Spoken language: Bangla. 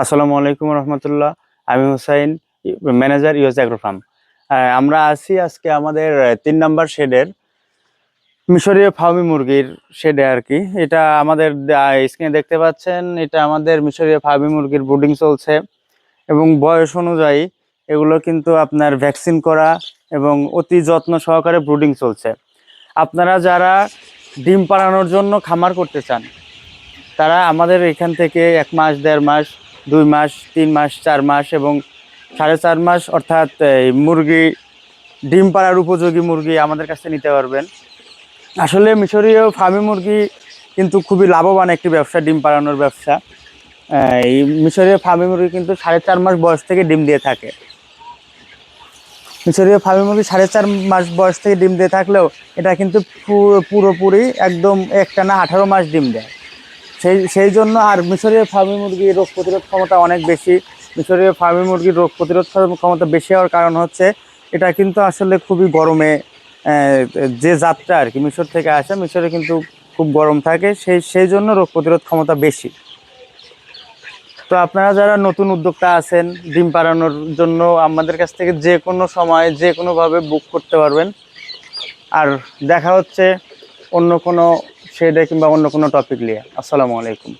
আসসালামু আলাইকুম রহমতুল্লাহ। আমি Hussain, manager US agro farm. আমরা আছি আজকে আমাদের তিন নাম্বার শেডের মিশরীয় ফার্মি মুরগির শেডে আর কি। এটা আমাদের স্ক্রিনে দেখতে পাচ্ছেন, এটা আমাদের মিশরীয় ফার্মি মুরগির ব্রুডিং চলছে এবং বয়স অনুযায়ী এগুলো কিন্তু আপনার ভ্যাকসিন করা এবং অতি যত্ন সহকারে ব্রুডিং চলছে। আপনারা যারা ডিম পাড়ানোর জন্য খামার করতে চান, তারা আমাদের এখান থেকে এক মাস, দেড় মাস দুই মাস, তিন মাস, চার মাস এবং সাড়ে চার মাস অর্থাৎ এই মুরগি, ডিম পাড়ার উপযোগী মুরগি আমাদের কাছে নিতে পারবেন। আসলে মিশরীয় ফার্মি মুরগি কিন্তু খুবই লাভবান একটি ব্যবসা, ডিম পাড়ানোর ব্যবসা। এই মিশরীয় ফার্মি মুরগি কিন্তু সাড়ে চার মাস বয়স থেকে ডিম দিয়ে থাকে। মিশরীয় ফার্মি মুরগি সাড়ে চার মাস বয়স থেকে ডিম দিয়ে থাকলেও এটা কিন্তু পুরোপুরি একদম একটানা আঠারো মাস ডিম দেয়। সেই সেই জন্য আর মিশরীয় ফার্মি মুরগির রোগ প্রতিরোধ ক্ষমতা অনেক বেশি। মিশরীয় ফার্মি মুরগির রোগ প্রতিরোধ ক্ষমতা বেশি হওয়ার কারণ হচ্ছে, এটা কিন্তু আসলে খুবই গরমে যে জাতটা আর কি মিশর থেকে আসে, মিশরে কিন্তু খুব গরম থাকে, সেই সেই জন্য রোগ প্রতিরোধ ক্ষমতা বেশি। তো আপনারা যারা নতুন উদ্যোক্তা আছেন, ডিম পাড়ানোর জন্য আমাদের কাছ থেকে যে কোনো সময়, যে কোনোভাবে বুক করতে পারবেন। আর দেখা হচ্ছে অন্য কোনো শেডে কিংবা অন্য কোনো টপিক নিয়ে। আসসালামু আলাইকুম।